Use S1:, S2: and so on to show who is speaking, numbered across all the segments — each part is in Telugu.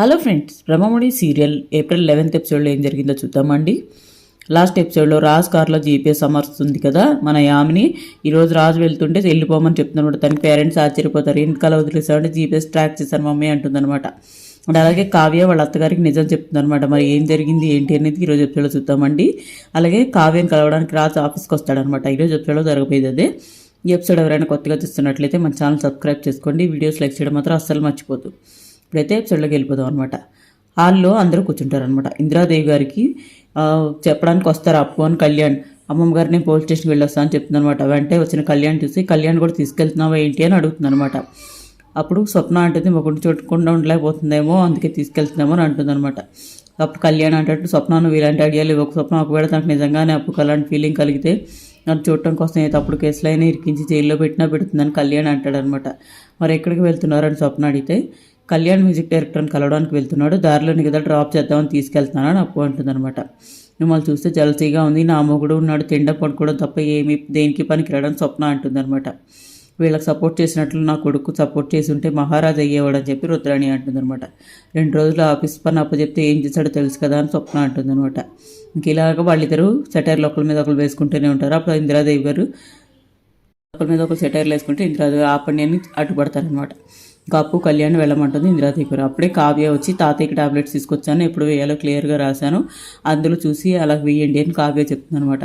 S1: Hello friends Brahmamudi serial April eleventh ఎపిసోడ్లో ఏం జరిగిందో చూద్దామండి. లాస్ట్ ఎపిసోడ్లో రాజ్ కార్లో జీపీఎస్ అమర్స్తుంది కదా మన యామిని. ఈరోజు రాజు వెళ్తుంటే వెళ్ళిపోమని చెప్తున్నాడు. తన పేరెంట్స్ ఆశ్చర్యపోతారు. ఎందుకలా వదిలేసామంటే జీపీఎస్ ట్రాక్ చేశాను మమ్మీ అంటుందన్నమాట. అండ్ అలాగే కావ్య వాళ్ళ అత్తగారికి నిజం చెప్తుందన్నమాట. మరి ఏం జరిగింది ఏంటి అనేది ఈరోజు ఎపిసోడ్లో చూద్దామండి. అలాగే కావ్యం కలవడానికి రాజు ఆఫీస్కి వస్తాడనమాట ఈరోజు ఎపిసోడ్లో జరగబోయేది అదే. ఈ ఎపిసోడ్ ఎవరైనా కొత్తగా చూస్తున్నట్లయితే మన ఛానల్ సబ్స్క్రైబ్ చేసుకోండి. వీడియోస్ లైక్ చేయడం మాత్రం అస్సలు మర్చిపోదు ఇప్పుడైతే ఎపిసోడ్లోకి వెళ్ళిపోదాం అనమాట హాల్లో అందరూ కూర్చుంటారనమాట ఇందిరాదేవి గారికి చెప్పడానికి వస్తారు అప్పు అని కళ్యాణ్. అమ్మమ్మ గారిని పోలీస్ స్టేషన్కి వెళ్ళొస్తా అని చెప్తుంది అనమాట వెంటనే వచ్చిన కళ్యాణ్ చూసి కళ్యాణ్ కూడా తీసుకెళ్తున్నావా ఏంటి? అని అడుగుతుంది అనమాట అప్పుడు స్వప్న అంటుంది ఒకటి చూడకుండా ఉండలేకపోతుందేమో అందుకే తీసుకెళ్తున్నామో అని అంటుంది అనమాట అప్పుడు కళ్యాణ్ అంటే స్వప్న నువ్వు ఇలాంటి ఐడియాలు ఒక స్వప్న ఒకవేళ తనకు నిజంగానే అప్పుడు అలాంటి ఫీలింగ్ కలిగితే నన్ను చూడటం కోసం అయితే అప్పుడు కేసులైనా ఇరికించి జైల్లో పెట్టినా పెడుతుందని కళ్యాణ్ అంటాడనమాట మరి ఎక్కడికి వెళ్తున్నారని స్వప్న అడిగితే కళ్యాణ్ మ్యూజిక్ డైరెక్టర్ని కలవడానికి వెళ్తున్నాడు. దారిలో కదా డ్రాప్ చేద్దామని తీసుకెళ్తున్నాను అప్పు అంటుందన్నమాట. మిమ్మల్ని చూస్తే జలసీగా ఉంది నా మొగుడు ఉన్నాడు తిండ పడుకోవడం తప్ప ఏమి దేనికి పనికి రావడం స్వప్న అంటుందన్నమాట. వీళ్ళకి సపోర్ట్ చేసినట్లు నా కొడుకు సపోర్ట్ చేసి ఉంటే మహారాజు అయ్యేవాడు అని చెప్పి రుద్రాణి అంటుందన్నమాట. రెండు రోజులు ఆఫీస్ పని అప్పచెప్తే ఏం చేశాడో తెలుసు కదా అని స్వప్న అంటుందన్నమాట. ఇంక ఇలాగ వాళ్ళిద్దరూ సెటైర్లు ఒకరి మీద ఒకరు వేసుకుంటూనే ఉంటారు. అప్పుడు ఇందిరాదేవి గారు ఒకరి మీద ఒకరు సెటైర్లు వేసుకుంటే ఇందిరాదేవి ఆపండి అని అడ్డుపడతారనమాట ఇంకా అప్పు కళ్యాణ్ వెళ్ళమంటుంది ఇందిరాదేవి గారు అప్పుడే కావ్య వచ్చి తాతయ్యకి టాబ్లెట్స్ తీసుకొచ్చాను ఎప్పుడు వేయాలో క్లియర్గా రాశాను. అందులో చూసి అలా వేయండి అని కావ్య చెప్తుంది అనమాట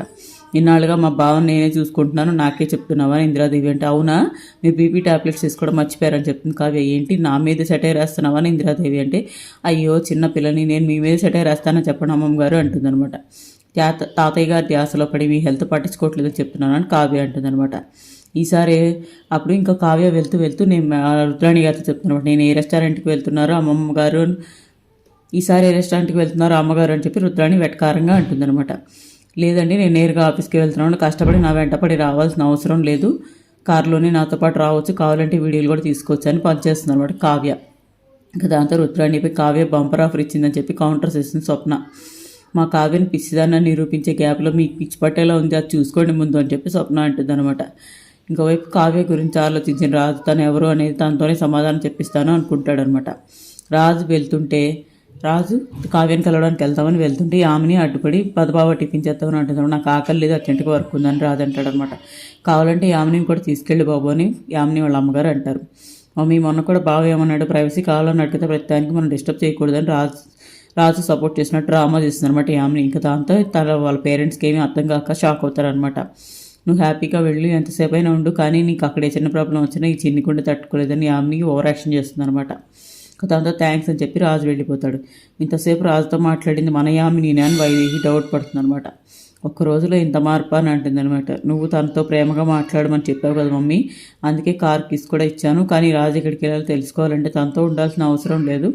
S1: ఇన్నాళ్ళుగా మా బావని నేనే చూసుకుంటున్నాను నాకే చెప్తున్నావా అని ఇందిరాదేవి అంటే? అవునా? మీరు బీపీ టాబ్లెట్స్ తీసుకోవడం మర్చిపోయారని చెప్తుంది కావ్య. ఏంటి నా మీద సెటే రాస్తున్నావా ఇందిరాదేవి అంటే? అయ్యో చిన్న పిల్లని నేను మీ మీద సెటే రాస్తానని చెప్పండి అమ్మమ్మ గారు అంటుందన్నమాట. తాత తాతయ్య గారి ధ్యాసలో పడి మీ హెల్త్ పట్టించుకోవట్లేదని చెప్తున్నాను అని కావ్య అంటుందన్నమాట. ఈసారి అప్పుడు ఇంకా కావ్య వెళ్తూ వెళ్తూ నేను రుద్రాణి గారితో చెప్తున్నాను. నేను ఏ రెస్టారెంట్కి వెళ్తున్నారో అమ్మమ్మ గారు ఈసారి ఏ రెస్టారెంట్కి వెళ్తున్నారో అమ్మగారు అని చెప్పి రుద్రాణి వెటకారంగా అంటుందన్నమాట. లేదండి నేను నేరుగా ఆఫీస్కి వెళ్తున్నాను. కష్టపడి నా వెంటపడి రావాల్సిన అవసరం లేదు. కారులోనే నాతో పాటు రావచ్చు. కావాలంటే వీడియోలు కూడా తీసుకోవచ్చు అని పనిచేస్తుంది అనమాట కావ్య. ఇంకా దాంతో రుద్రాణిపై కావ్య బంపర్ ఆఫర్ ఇచ్చిందని చెప్పి కౌంటర్ చేసింది స్వప్న. మా కావ్యని పిచ్చిదాన్ని నిరూపించే గ్యాప్లో మీకు పిచ్చి పట్టేలా ఉంది. అది చూసుకోండి ముందు అని చెప్పి స్వప్న అంటుంది అనమాట ఇంకోవైపు కావ్య గురించి ఆలోచించిన రాజు తను ఎవరు అనేది తనతోనే సమాధానం చెప్పిస్తాను అనుకుంటాడనమాట రాజు వెళ్తుంటే రాజు కావ్యాన్ని కలవడానికి వెళ్తామని వెళ్తుంటే ఆమెని అడ్డుపడి పదబావ టిఫిన్ చేస్తామని అంటున్నాడు. నాకు ఆకలి లేదు అర్జెంటుగా వర్క్ ఉందని రాజు అంటాడనమాట కావాలంటే యామిని కూడా తీసుకెళ్ళి బాబు అని యామిని వాళ్ళ అమ్మగారు అంటారు. మమ్మీ మొన్న కూడా బావ ఏమన్నాడు? ప్రైవసీ కావాలని అడిగితే ప్రతిదానికి మనం డిస్టర్బ్ చేయకూడదని రాజు రాజు సపోర్ట్ చేసినట్టు డ్రామా చేస్తుంది అనమాట యామిని ఇంకా దాంతో తన వాళ్ళ పేరెంట్స్కి ఏమీ అర్థం కాక షాక్ అవుతారనమాట నువ్వు హ్యాపీగా వెళ్ళి ఎంతసేపు అయినా ఉండు. కానీ నీకు అక్కడే చిన్న ప్రాబ్లం వచ్చినా ఈ చిన్ని కుండ తట్టుకోలేదని ఆమెకి ఓవర్ యాక్షన్ చేస్తుంది అనమాట దాంతో థ్యాంక్స్ అని చెప్పి రాజు వెళ్ళిపోతాడు. ఇంతసేపు రాజుతో మాట్లాడింది మన యామిని అని వైదేహి డౌట్ పడుతుంది అనమాట ఒక్క రోజులో ఇంత మార్పు అని అంటుంది అనమాట నువ్వు తనతో ప్రేమగా మాట్లాడమని చెప్పావు కదా మమ్మీ. అందుకే కార్ కిస్ కూడా ఇచ్చాను. కానీ రాజు ఎక్కడికి వెళ్ళాలో తెలుసుకోవాలంటే తనతో ఉండాల్సిన అవసరం లేదు.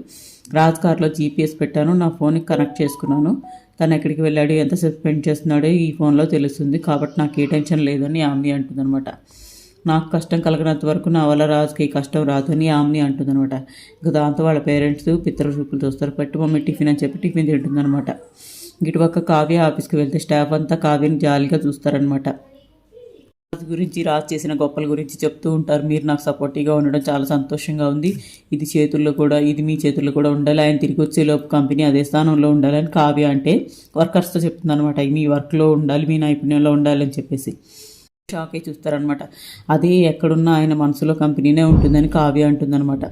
S1: రాజ్ కార్లో జీపీఎస్ పెట్టాను. నా ఫోన్కి కనెక్ట్ చేసుకున్నాను. తను ఎక్కడికి వెళ్ళాడు ఎంతసేపు స్పెండ్ చేస్తున్నాడో ఈ ఫోన్లో తెలుస్తుంది. కాబట్టి నాకు ఏ టెన్షన్ లేదని ఆమ్ని అంటుందన్నమాట. నాకు కష్టం కలిగినంత వరకు నా వల్ల రాజుకి కష్టం రాదు అని ఆమెని అంటుందన్నమాట. ఇంకా దాంతో వాళ్ళ పేరెంట్స్ పిత్రుల చూపులు చూస్తారు. పెట్టి మమ్మీ టిఫిన్ అని చెప్పి టిఫిన్ తింటుందన్నమాట. ఇటుపక్క కావ్య ఆఫీస్కి వెళ్తే స్టాఫ్ అంతా కావ్యని జాలీగా చూస్తారనమాట గురించి రాజు చేసిన గొప్పల గురించి చెప్తూ ఉంటారు. మీరు నాకు సపోర్టివ్గా ఉండడం చాలా సంతోషంగా ఉంది. ఇది చేతుల్లో కూడా ఇది మీ చేతుల్లో కూడా ఉండాలి. ఆయన తిరిగి వచ్చే లోపు కంపెనీ అదే స్థానంలో ఉండాలని కావ్య అంటే వర్కర్స్తో చెప్తుంది అనమాట మీ వర్క్లో ఉండాలి మీ నైపుణ్యంలో ఉండాలని చెప్పేసి. షాక్ అయి చూస్తారనమాట అదే ఎక్కడున్నా ఆయన మనసులో కంపెనీనే ఉంటుందని కావ్య అంటుందన్నమాట.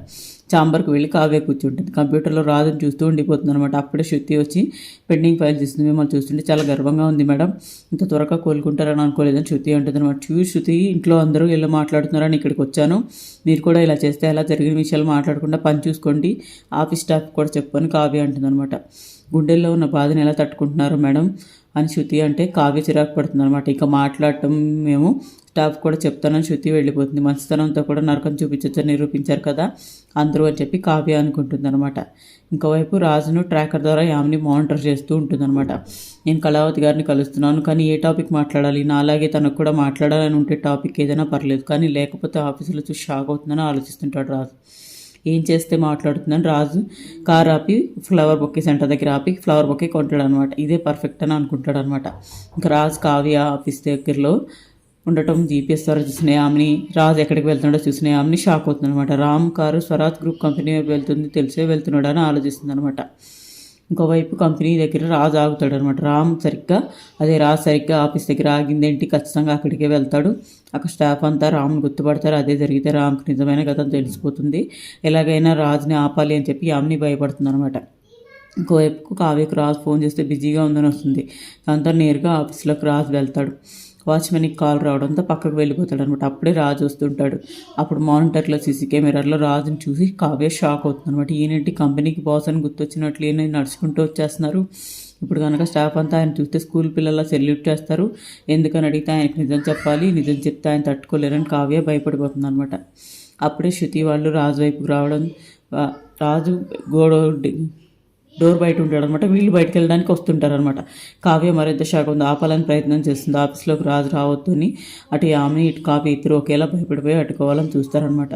S1: చాంబర్కి వెళ్ళి కావ్య కూర్చుంటుంది. కంప్యూటర్లో రాదని చూస్తూ ఉండిపోతుంది అనమాట అప్పుడే శృతి వచ్చి పెండింగ్ ఫైల్ చేస్తుంది మిమ్మల్ని చూస్తుంటే చాలా గర్వంగా ఉంది మేడం. ఇంత త్వరగా కోలుకుంటారని అనుకోలేదని శృతి అంటుంది అనమాట చూసి శృతి ఇంట్లో అందరూ ఇలా మాట్లాడుతున్నారని ఇక్కడికి వచ్చాను. మీరు కూడా ఇలా చేస్తే అలా జరిగిన విషయాలు మాట్లాడకుండా పని చూసుకోండి. ఆఫీస్ స్టాఫ్ కూడా చెప్పని కావ్య అంటుంది అనమాట గుండెల్లో ఉన్న బాధను ఎలా తట్టుకుంటున్నారు మేడం? అని శృతి అంటే కావ్య చిరాకు పడుతుంది అనమాట ఇక మాట్లాడటం మేము స్టాఫ్ కూడా చెప్తానని శృతి వెళ్ళిపోతుంది. మంచితనంతో కూడా నరకం చూపించొచ్చని నిరూపించారు కదా అందరూ అని చెప్పి కావ్య అనుకుంటుంది అనమాట ఇంకోవైపు రాజును ట్రాకర్ ద్వారా యామ్ని మానిటర్ చేస్తూ ఉంటుందన్నమాట. నేను కళావతి గారిని కలుస్తున్నాను కానీ ఏ టాపిక్ మాట్లాడాలి? నా అలాగే తనకు కూడా మాట్లాడాలని ఉంటే టాపిక్ ఏదైనా పర్లేదు కానీ లేకపోతే ఆఫీసులో చూసి షాక్ అవుతుందని ఆలోచిస్తుంటాడు రాజు. ఏం చేస్తే మాట్లాడుతుందని రాజు కార్ ఆపి ఫ్లవర్ బొకే సెంటర్ దగ్గర ఆపి ఫ్లవర్ బొకే కొంటాడు అనమాట ఇదే పర్ఫెక్ట్ అని అనుకుంటాడు అనమాట ఇంకా రాజు కావ్య ఆఫీస్ దగ్గరలో ఉండటం జీపీఎస్ ద్వారా చూసిన ఆమెని రాజు ఎక్కడికి వెళ్తున్నాడో చూసిన ఆమెని షాక్ అవుతుంది అనమాట Ram car Swaraj group company వైపు వెళ్తుంది తెలిసే వెళ్తున్నాడు అని ఆలోచిస్తుంది అనమాట ఇంకోవైపు కంపెనీ దగ్గర రాజు ఆగుతాడు అనమాట రామ్ సరిగ్గా అదే రాజు సరిగ్గా ఆఫీస్ దగ్గర ఆగిందేంటి? ఖచ్చితంగా అక్కడికే వెళ్తాడు. అక్కడ స్టాఫ్ అంతా రామ్ని గుర్తుపడతారు. అదే జరిగితే రామ్కి నిజమైన గతం తెలిసిపోతుంది. ఎలాగైనా రాజుని ఆపాలి అని చెప్పి యామ్ని భయపడుతుంది అనమాట ఇంకోవైపు కావ్యకు రాజు ఫోన్ చేస్తే బిజీగా ఉందని వస్తుంది. దాంతో నేరుగా ఆఫీస్లోకి రాజు వెళ్తాడు. వాచ్మెన్కి కాల్ రావడంతో పక్కకు వెళ్ళిపోతాడు అనమాట అప్పుడే రాజు వస్తుంటాడు. అప్పుడు మానిటర్లో సీసీ కెమెరాలో రాజుని చూసి కావ్య షాక్ అవుతుంది అనమాట ఈయనంటి కంపెనీకి బాస్ అని గుర్తొచ్చినట్లు ఈయన నడుచుకుంటూ వచ్చేస్తున్నారు. ఇప్పుడు కనుక స్టాఫ్ అంతా ఆయన చూస్తే స్కూల్ పిల్లల సెల్యూట్ చేస్తారు. ఎందుకని అడిగితే ఆయనకి నిజం చెప్పాలి నిజం చెప్తే ఆయన తట్టుకోలేరని కావ్య భయపడిపోతుంది అనమాట అప్పుడే శృతి వాళ్ళు రాజు వైపుకు రావడం రాజు గోడ డోర్ బయట ఉంటాడు అనమాట వీళ్ళు బయటకు వెళ్ళడానికి వస్తుంటారు అనమాట కావ్య మరింత షాక్ ఉంది. ఆపాలని ప్రయత్నం చేస్తుంది. ఆఫీస్లోకి రాజు రావద్దు అని అటు ఆమె ఇటు కావ్య ఇద్దరు ఒకేలా భయపడిపోయి అట్టుకోవాలని చూస్తారనమాట.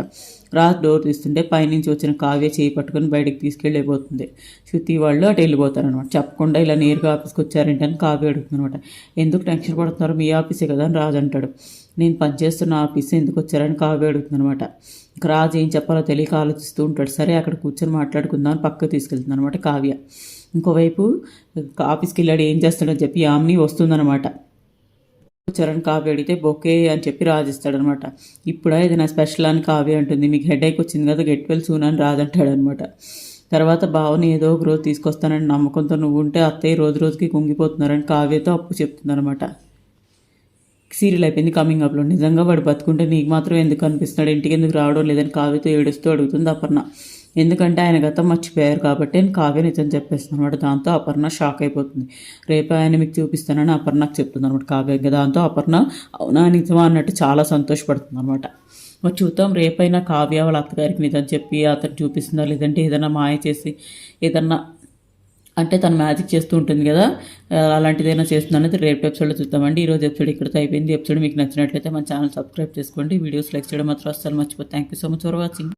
S1: రాజు డోర్ తీస్తుంటే పైనుంచి వచ్చిన కావ్య చేయి పట్టుకుని బయటకు తీసుకెళ్ళిపోతుంది. శృతి వాళ్ళు అటు వెళ్ళిపోతారనమాట చెప్పకుండా ఇలా నేరుగా ఆఫీస్కి వచ్చారంటే అని కావ్య అడుగుతుంది అనమాట ఎందుకు టెన్షన్ పడుతున్నారు? మీ ఆఫీసే కదా అని రాజు అంటాడు. నేను పనిచేస్తున్న ఆఫీస్ ఎందుకు వచ్చారని కావ్య అడుగుతుంది అనమాట రాజు ఏం చెప్పాలో తెలియక ఆలోచిస్తూ ఉంటాడు. సరే అక్కడ కూర్చొని మాట్లాడుకుందాం అని పక్కకు తీసుకెళ్తుంది అనమాట కావ్య. ఇంకోవైపు ఆఫీస్కి వెళ్ళాడు ఏం చేస్తాడని చెప్పి ఆమ్ని వస్తుందన్నమాట. చరణ్ కావ్య అడిగితే బొకే అని చెప్పి రాజిస్తాడనమాట. ఇప్పుడా? ఏదైనా స్పెషల్ అని కావ్య అంటుంది. మీకు హెడేక్ వచ్చింది కదా గెట్ వెల్ సూన్ అని రాజంటాడనమాట తర్వాత భావన ఏదో ఒక రోజు తీసుకొస్తానని నమ్మకంతో నువ్వు ఉంటే అత్తయ్య రోజు రోజుకి కుంగిపోతున్నారని కావ్యతో అప్పు చెప్తుందనమాట. సీరియల్ అయిపోయింది కమింగ్ అప్లో. నిజంగా వాడు బతుకుంటే నీకు మాత్రం ఎందుకు అనిపిస్తున్నాడు? ఇంటికి ఎందుకు రావడం లేదని కావ్యతో ఏడుస్తూ అడుగుతుంది అపర్ణ. ఎందుకంటే ఆయన గతం మర్చిపోయారు కాబట్టి నేను కావ్య నిజం చెప్పేస్తాను అనమాట దాంతో అపర్ణ షాక్ అయిపోతుంది. రేపు ఆయన మీకు చూపిస్తానని అపర్ణకు చెప్తుంది అనమాట కావ్య. దాంతో అపర్ణ అవునా నిజమా అన్నట్టు చాలా సంతోషపడుతుంది అనమాట మరి చూద్దాం రేపైనా కావ్య వాళ్ళ అత్తగారికి నిజం చెప్పి అతను చూపిస్తుందా లేదంటే ఏదైనా మాయ చేసి ఏదన్నా అంటే తను మ్యాజిక్ చేస్తూ ఉంటుంది కదా అలాంటిదైనా చేస్తుంది అనేది రేపు ఎపిసోడ్లో చూద్దామండి. ఈరోజు ఎపిసోడ్ ఇక్కడితో అయిపోయింది. ఎపిసోడ్ మీకు నచ్చినట్లయితే మన ఛానల్ సబ్స్క్రైబ్ చేసుకోండి. వీడియోస్ లైక్ చేయడం మాత్రం అస్సలు మర్చిపోతే thank you so much for watching